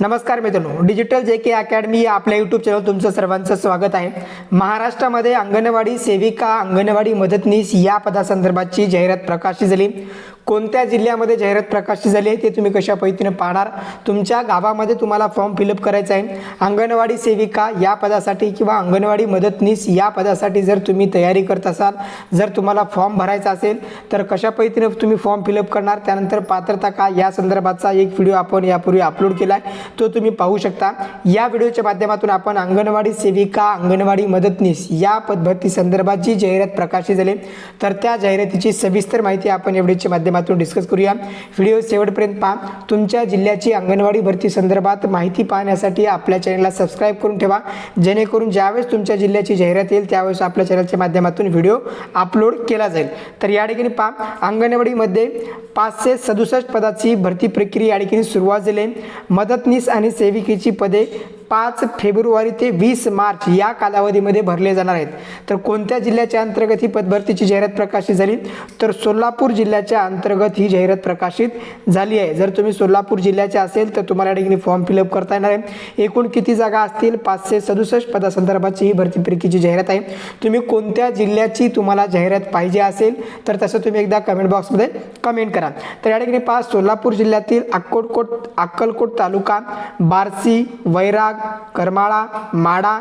नमस्कार मित्रांनो डिजिटल जे के अकॅडमी या आपल्या यूट्यूब चॅनल तुमचं सर्वांचं स्वागत आहे. महाराष्ट्रामध्ये अंगणवाडी सेविका अंगणवाडी मदतनीस या पदासंदर्भातची जाहिरात प्रकाशित झाली. कोणत्या जिल्ह्यामध्ये जाहिरात प्रकाशित झाली आहे ते तुम्ही कशा पद्धतीने पाहणार? तुमच्या गावामध्ये तुम्हाला फॉर्म फिलअप करायचा आहे. अंगणवाडी सेविका या पदासाठी किंवा अंगणवाडी मदतनीस या पदासाठी जर तुम्ही तयारी करत असाल जर तुम्हाला फॉर्म भरायचा असेल तर कशा पद्धतीने तुम्ही फॉर्म फिलअप करणार? त्यानंतर पात्रता का? या संदर्भातचा एक व्हिडिओ आपण यापूर्वी अपलोड केला आहे तो तुम्ही पाहू शकता. या व्हिडिओच्या माध्यमातून आपण अंगणवाडी सेविका अंगणवाडी मदतनीस या पद्धती संदर्भात जी जाहिरात प्रकाशित झाली तर त्या जाहिरातीची सविस्तर माहिती आपण या व्हिडिओच्या माध्यमातून डिस्कस करूया. व्हिडिओ शेवटपर्यंत पहा. तुमच्या जिल्ह्याची अंगणवाडी भरती संदर्भात माहिती पाहण्यासाठी आपल्या चॅनलला सबस्क्राईब करून ठेवा. जेणेकरून ज्यावेळेस तुमच्या जिल्ह्याची जाहिरात येईल त्यावेळेस आपल्या चॅनलच्या माध्यमातून व्हिडिओ अपलोड केला जाईल. तर या ठिकाणी पहा. अंगणवाडीमध्ये पाचशे सदुसष्ट पदाची भरती प्रक्रिया या ठिकाणी सुरुवात झाली मदतनीस आणि सेविकेची पदे पाच फेब्रुवारी ते वीस मार्च या कालावधीमध्ये भरले जाणार आहेत. तर कोणत्या जिल्ह्याच्या अंतर्गत ही पदभरतीची जाहिरात प्रकाशित झाली? तर सोलापूर जिल्ह्याच्या अंतर्गत ही जाहिरात प्रकाशित झाली आहे. जर तुम्ही सोलापूर जिल्ह्याचे असेल तर तुम्हाला या ठिकाणी फॉर्म फिलअप करता येणार आहे. एकूण किती जागा असतील? पाचशे सदुसष्ट पदासंदर्भाची ही भरती प्रक्रियेची जाहिरात आहे. तुम्ही कोणत्या जिल्ह्याची तुम्हाला जाहिरात पाहिजे असेल तर तसं तुम्ही एकदा कमेंट बॉक्समध्ये कमेंट करा. तर या ठिकाणी पाच सोलापूर जिल्ह्यातील अक्कोटकोट अक्कलकोट तालुका बार्सी वैराग करमाळा माडा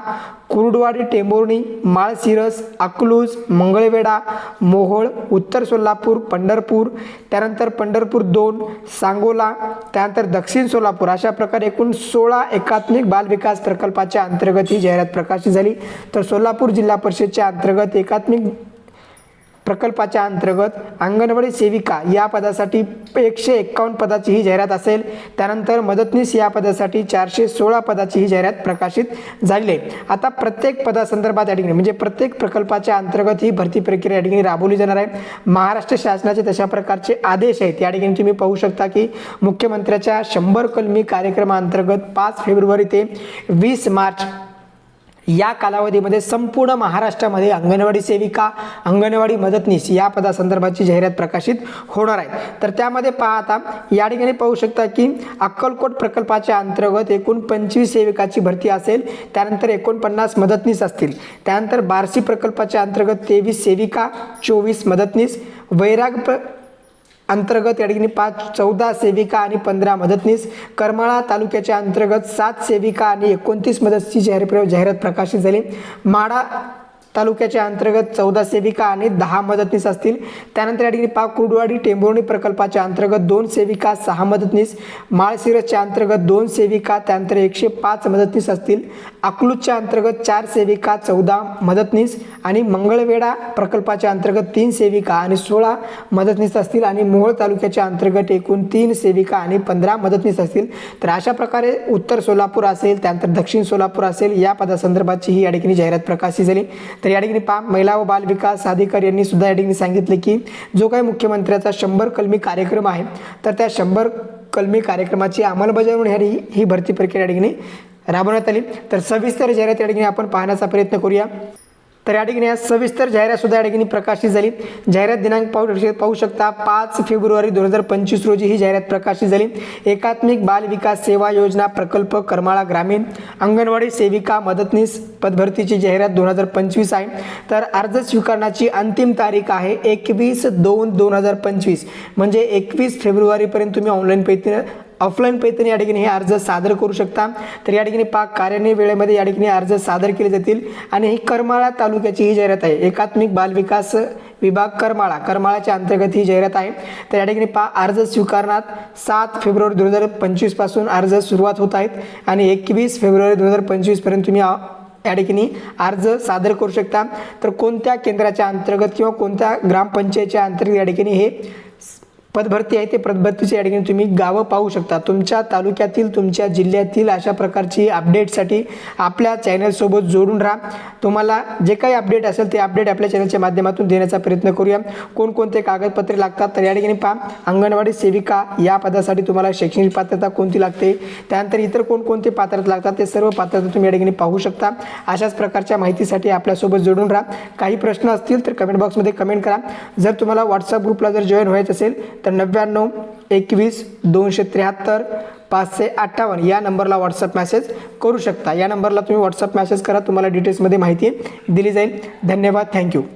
कुरुडवाडी टेंभुर्णी माळशिरस अकलूज मंगळवेढा मोहोळ उत्तर सोलापूर पंढरपूर त्यानंतर पंढरपूर दोन सांगोला त्यानंतर दक्षिण सोलापूर. अशा प्रकारे एकूण सोळा एकात्मिक बालविकास प्रकल्पाच्या अंतर्गत ही जाहिरात प्रकाशित झाली. तर सोलापूर जिल्हा परिषदच्या अंतर्गत एकात्मिक प्रकल्पाच्या अंतर्गत अंगणवाडी सेविका या पदासाठी एकशे एक्कावन्न पदाची ही जाहिरात असेल. त्यानंतर मदतनीस या पदासाठी चारशे सोळा पदाची ही जाहिरात प्रकाशित झाली. आहे आता प्रत्येक पदासंदर्भात या ठिकाणी म्हणजे प्रत्येक प्रकल्पाच्या अंतर्गत ही भरती प्रक्रिया या ठिकाणी राबवली जाणार आहे. महाराष्ट्र शासनाचे तशा प्रकारचे आदेश आहेत. या ठिकाणी तुम्ही पाहू शकता की मुख्यमंत्र्याच्या शंभर कलमी कार्यक्रमाअंतर्गत पाच फेब्रुवारी ते वीस मार्च या कालावधीमध्ये संपूर्ण महाराष्ट्रामध्ये अंगणवाडी सेविका अंगणवाडी मदतनीस या पदासंदर्भाची जाहिरात प्रकाशित होणार आहे. तर त्यामध्ये पाहता या ठिकाणी पाहू शकता की अक्कलकोट प्रकल्पाच्या अंतर्गत एकूण पंचवीस सेविकाची भरती असेल त्यानंतर एकोणपन्नास मदतनीस असतील. त्यानंतर बार्शी प्रकल्पाच्या अंतर्गत तेवीस सेविका चोवीस मदतनीस वैराग प्र अंतर्गत या ठिकाणी पाच चौदा सेविका आणि पंधरा मदतनीस. करमाळा तालुक्याच्या अंतर्गत सात सेविका आणि एकोणतीस मदतची जाहीर जाहिरात प्रकाशित झाली. माडा तालुक्याच्या अंतर्गत चौदा सेविका आणि दहा मदतनीस असतील. त्यानंतर या ठिकाणी पाक कुर्डवाडी टेंभुर्णी प्रकल्पाच्या अंतर्गत दोन सेविका सहा मदतनीस. माळशिरसच्या अंतर्गत दोन सेविका त्यानंतर एकशे पाच मदतनीस असतील. अकलूजच्या अंतर्गत चार सेविका चौदा मदतनीस. आणि मंगळवेढा प्रकल्पाच्या अंतर्गत तीन सेविका आणि सोळा मदतनीस असतील. आणि मोहोळ तालुक्याच्या अंतर्गत एकूण तीन सेविका आणि पंधरा मदतनीस असतील. तर अशा प्रकारे उत्तर सोलापूर असेल त्यानंतर दक्षिण सोलापूर असेल या पदासंदर्भाची ही या ठिकाणी जाहिरात प्रकाशित झाली. तर या ठिकाणी पा महिला व बाल विकास अधिकारी यांनी सुद्धा या ठिकाणी सांगितले की जो काही मुख्यमंत्र्याचा शंभर कलमी कार्यक्रम आहे तर त्या शंभर कलमी कार्यक्रमाची अंमलबजावणी ह्या ही भरती प्रक्रिया या ठिकाणी राबवण्यात आली. तर सविस्तर जाहिरात या ठिकाणी आपण पाहण्याचा प्रयत्न करूया. तर या ठिकाणी या सविस्तर जाहिरात सुद्धा या ठिकाणी प्रकाशित झाली. जाहिरात दिनांक पाहू पाहू शकता पाच फेब्रुवारी दोन हजार पंचवीस रोजी ही जाहिरात प्रकाशित झाली. एकात्मिक बाल विकास सेवा योजना प्रकल्प करमाळा ग्रामीण अंगणवाडी सेविका मदतनीस पदभरतीची जाहिरात दोन हजार पंचवीस आहे. तर अर्ज स्वीकारण्याची अंतिम तारीख आहे एकवीस दोन दोन हजार पंचवीस. म्हणजे एकवीस फेब्रुवारीपर्यंत तुम्ही ऑनलाईन पैकी ऑफलाईन पद्धतीने या ठिकाणी हे अर्ज सादर करू शकता. तर या ठिकाणी पाक कार्यान्वयन वेळेमध्ये या ठिकाणी अर्ज सादर केले जातील. आणि ही करमाळा तालुक्याची ही जाहिरात आहे. एकात्मिक बालविकास विभाग करमाळा करमाळाच्या अंतर्गत ही जाहिरात आहे. तर या ठिकाणी पा अर्ज स्वीकारण्यात सात फेब्रुवारी दोन हजार पंचवीसपासून अर्ज सुरुवात होत आहेत. आणि एकवीस फेब्रुवारी दोन हजार पंचवीसपर्यंत तुम्ही या ठिकाणी अर्ज सादर करू शकता. तर कोणत्या केंद्राच्या अंतर्गत किंवा कोणत्या ग्रामपंचायतच्या अंतर्गत या ठिकाणी हे पदभरती आहे ते पदभरतीच्या या ठिकाणी तुम्ही गावं पाहू शकता. तुमच्या तालुक्यातील तुमच्या जिल्ह्यातील अशा प्रकारची अपडेटसाठी आपल्या चॅनलसोबत जोडून राहा. तुम्हाला जे काही अपडेट असेल ते अपडेट आपल्या चॅनलच्या माध्यमातून देण्याचा प्रयत्न करूया. कोणकोणते कागदपत्रे लागतात तर या ठिकाणी पहा. अंगणवाडी सेविका या पदासाठी तुम्हाला शैक्षणिक पात्रता कोणती लागते? त्यानंतर इतर कोणकोणते पात्रता लागतात? ते सर्व पात्रता तुम्ही या ठिकाणी पाहू शकता. अशाच प्रकारच्या माहितीसाठी आपल्यासोबत जोडून राहा. काही प्रश्न असतील तर कमेंट बॉक्समध्ये कमेंट करा. जर तुम्हाला व्हॉट्सअप ग्रुपला जर जॉईन व्हायचं असेल तर नव्याण्णव एकवीस दोनशे त्र्याहत्तर पाचशे अठ्ठावन्न या नंबरला व्हॉट्सअप मॅसेज करू शकता. या नंबरला तुम्ही व्हॉट्सअप मॅसेज करा तुम्हाला डिटेल्समध्ये माहिती दिली जाईल. धन्यवाद. थँक्यू